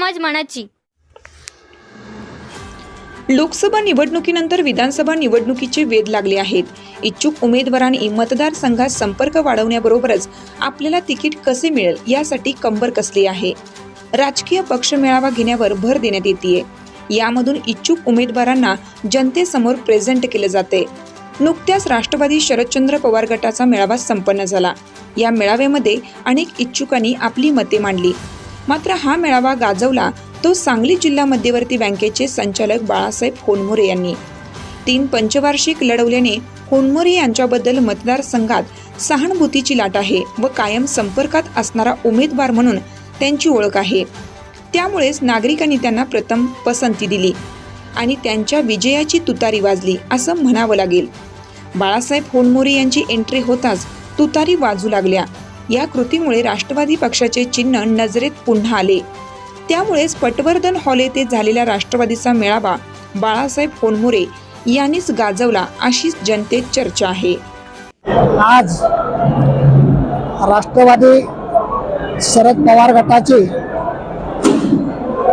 समाज मनाची. लोकसभा निवडणुकीनंतर विधानसभा निवडणुकीचे वेध लागले आहेत. इच्छुक उमेदवारांनी मतदारसंघात संपर्क वाढवण्याबरोबरच आपल्याला तिकीट कसे मिळेल यासाठी कंबर कसली आहे? राजकीय पक्ष मेळावा घेण्यावर भर देण्यात येते यामधून इच्छुक उमेदवारांना जनतेसमोर प्रेझेंट केले जाते नुकत्याच राष्ट्रवादी शरदचंद्र पवार गटाचा मेळावा संपन्न झाला. या मेळाव्यामध्ये अनेक इच्छुकांनी आपली मते मांडली. मात्र हा मेळावा गाजवला तो सांगली जिल्हा मध्यवर्ती बँकेचे संचालक बाळासाहेब होनमोरे यांनी. तीन पंचवार्षिक लढवल्याने होनमोरे यांच्याबद्दल मतदारसंघात सहानुभूतीची लाट आहे व कायम संपर्कात असणारा उमेदवार म्हणून त्यांची ओळख आहे. त्यामुळेच नागरिकांनी त्यांना प्रथम पसंती दिली आणि त्यांच्या विजयाची तुतारी वाजली असं म्हणावं लागेल. बाळासाहेब होनमोरे यांची एंट्री होताच तुतारी वाजू लागल्या. या कृतीमुळे राष्ट्रवादी पक्षाचे चिन्ह नजरेत पुन्हा आले. त्यामुळेच पटवर्धन हॉल येथे झालेला राष्ट्रवादीचा मेळावा बाळासाहेब होनमोरे यांनीच गाजवला अशीच जनतेत चर्चा आहे. आज राष्ट्रवादी शरद पवार गटाचे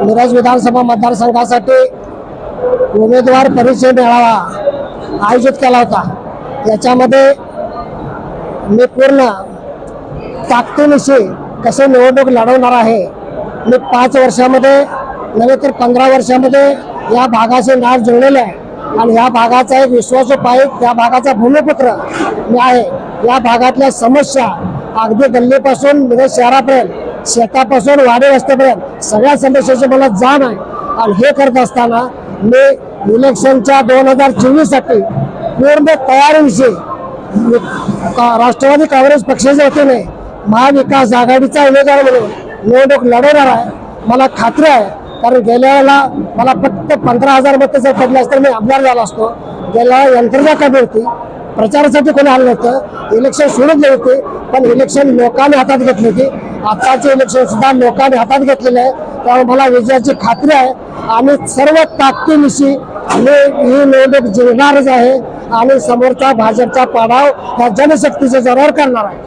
मिरज विधानसभा मतदारसंघासाठी उमेदवार परिचय मेळावा आयोजित केला होता. याच्यामध्ये मी पूर्ण ताकदीनिशी कसे निवडणूक लढवणार आहे? मी पाच वर्षामध्ये नव्हे तर पंधरा वर्षामध्ये या भागाचे नाव जुळलेले आहे. आणि या भागाचा एक विश्वासू पाईक या भागाचा भूमिपुत्र मी आहे. या भागातल्या समस्या अगदी गल्लीपासून म्हणजे शहरापर्यंत शेतापासून वाडे रस्त्यापर्यंत सगळ्या समस्याची मला जाण आहे. आणि हे करत असताना मी इलेक्शनच्या दोन हजार चोवीससाठी पूर्ण तयारीविषयी का- राष्ट्रवादी काँग्रेस पक्षाच्या वतीने महाविकास आघाडीचा उमेदवार म्हणून निवडणूक लढवणार आहे. मला खात्री आहे. कारण गेल्या वेळेला मला फक्त पंधरा हजार मतं जर पडले असते तर मी आमदार झाला असतो. गेल्या यंत्रणा कमी होती. प्रचारासाठी कोणी आलं नव्हतं. इलेक्शन सोडून गेले होते. पण इलेक्शन लोकांनी हातात घेतली होती. आत्ताचे इलेक्शन सुद्धा लोकांनी हातात घेतलेले आहे. त्यामुळे मला विजयाची खात्री आहे. आणि सर्व ताकदीनिशी मी ही निवडणूक जिंकणारच आहे. आणि समोरचा भाजपचा पाडाव ह्या जनशक्तीचा जरूर करणार आहे.